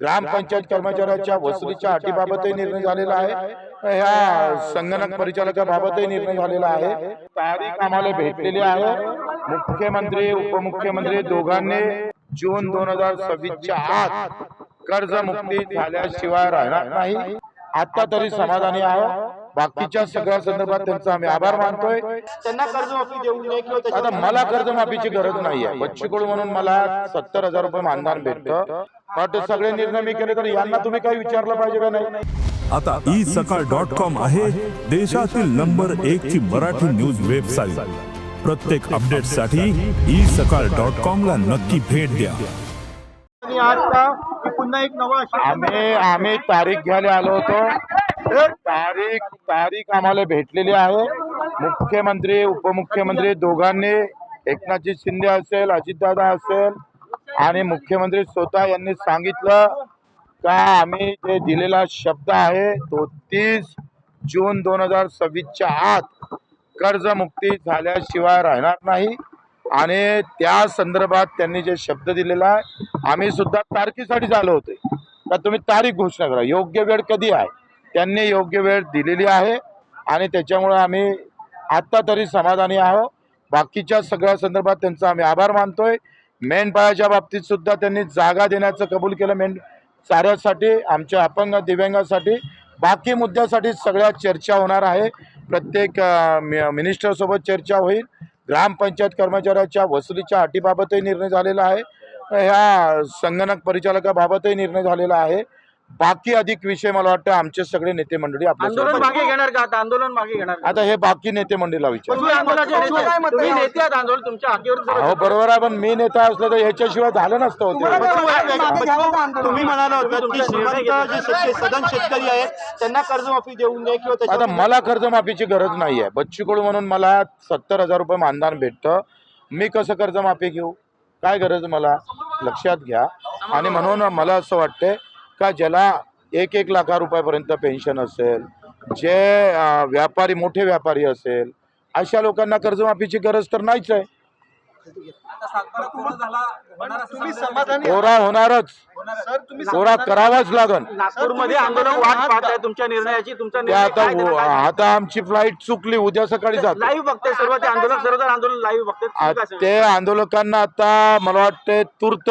ग्रामपंचायत कर्मचाऱ्याच्या वसुलीच्या अटीबाबतही निर्णय झालेला आहे. ह्या संगणक परिचालकाबाबतही निर्णय झालेला आहे. तारीख आम्हाला भेटलेली आहे. मुख्यमंत्री उपमुख्यमंत्री दोघांनी जून दोन हजार सव्वीसच्या आत कर्जमुक्ती झाल्याशिवाय राहणार नाही. आता तरी समाधानी आहे बाकीच्या सगळ्या संदर्भात त्यांचा आम्ही आभार मानतोय. त्यांना कर्जमाफी देऊ नये किंवा आता मला कर्जमाफीची गरज नाही आहे बच्चू कडू म्हणून मला सत्तर हजार रुपये मानधन भेटतं. बट सगळे निर्णय मी केले तर यांना तुम्ही काही विचारलं पाहिजे का नाही? आता ई सकाळ डॉट कॉम आहे. देशातील नंबर एक ची मराठी न्यूज वेबसाईट. प्रत्येक अपडेटसाठी ई सकाळ डॉट कॉम ला नक्की भेट द्या. आणि आता की पुन्हा एक नवा आम्ही आम्ही तारीख घ्यायला आलो होतो. तारीख तारीख आम्हाला भेटलेली आहे. मुख्यमंत्री उपमुख्यमंत्री दोघांनी एकनाथजी शिंदे असेल अजितदादा असेल आणि मुख्यमंत्री स्वतः यांनी सांगितलं का आम्ही जे दिलेला शब्द आहे तो तीस जून दोन हजार सव्वीसच्या आत कर्जमुक्ती झाल्याशिवाय राहणार नाही. आणि त्या संदर्भात त्यांनी जे शब्द दिलेला आहे आम्ही सुद्धा तारखेसाठी आलो होते. तर तुम्ही तारीख घोषणा करा. योग्य वेळ कधी आहे? त्यांनी योग्य वेळ दिलेली आहे आणि त्याच्यामुळे आम्ही आत्ता तरी समाधानी आहोत. बाकीच्या सगळ्या संदर्भात त्यांचा आम्ही आभार मानतोय. मेंढपाळाच्या बाबतीत सुद्धा त्यांनी जागा देण्याचं कबूल केलं. मेंढ चाऱ्यासाठी आमच्या अपंग दिव्यांगासाठी. बाकी मुद्द्यासाठी सगळ्या चर्चा होणार आहे. प्रत्येक मिनिस्टरसोबत चर्चा होईल. ग्रामपंचायत कर्मचाऱ्याच्या वसुलीच्या अटीबाबतही निर्णय झालेला आहे. ह्या संगणक परिचालकाबाबतही निर्णय झालेला आहे. बाकी अधिक विषय मला वाटतं आमचे सगळे नेते मंडळी आंदोलन आपल्या मागे घेणार का? आता आंदोलन मागे घेणार का? आता हे बाकी नेते मंडळीला विचार. तुम्ही आंदोलनाचे नेते- तुम्ही नेते आहात आंदोलन तुमच्या हाकेवर सर्व- हो बरोबर आहे पण मी नेता असलो तर याच्याशिवाय झालं नसतं होते. तुम्ही म्हणाला होता की श्रीमंत जे शेतकरी सदन शेतकरी आहेत त्यांना कर्जमाफी देऊ नये किंवा आता मला कर्जमाफीची गरज नाही आहे बच्चू कडू म्हणून मला सत्तर हजार रुपये मानधन भेटतं. मी कसं कर्जमाफी घेऊ? काय गरज मला? लक्षात घ्या. आणि म्हणून मला असं वाटतं का ज्याला एक एक लाखा रुपयापर्यंत पेन्शन असेल जे व्यापारी मोठे व्यापारी असेल अशा लोकांना कर्जमाफीची गरज तर नाहीच आहे. कोरा होणारच. सर तुम्ही कोरा करावाच लागन. नागपूरमध्ये आंदोलन वाट पाहत आहे तुमच्या निर्णयाची तुमचा ते आता आता आमची फ्लाईट चुकली उद्या सकाळी जातो. लाईव्ह बघते सर्व ते आंदोलन सर्व आंदोलन लाईव्ह बघते? ते आंदोलकांना आता मला वाटते तूर्त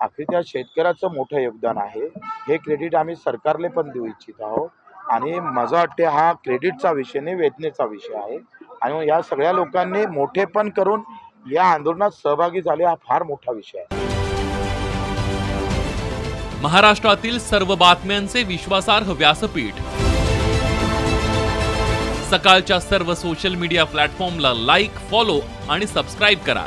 आखरी त्या शेतकऱ्याचं मोठं योगदान आहे. हे क्रेडिट आम्ही सरकारला पण देऊ इच्छित आहोत. आणि माझं वाटते हा क्रेडिटचा विषय नाही वेदनेचा विषय आहे. आणि मग या सगळ्या लोकांनी मोठेपण करून या आंदोलनात सहभागी झाले हा फार मोठा विषय आहे. महाराष्ट्रातील सर्व बातम्यांचे विश्वासार्ह व्यासपीठ. सकाळच्या सर्व सोशल मीडिया प्लॅटफॉर्मला लाईक फॉलो आणि सबस्क्राईब करा.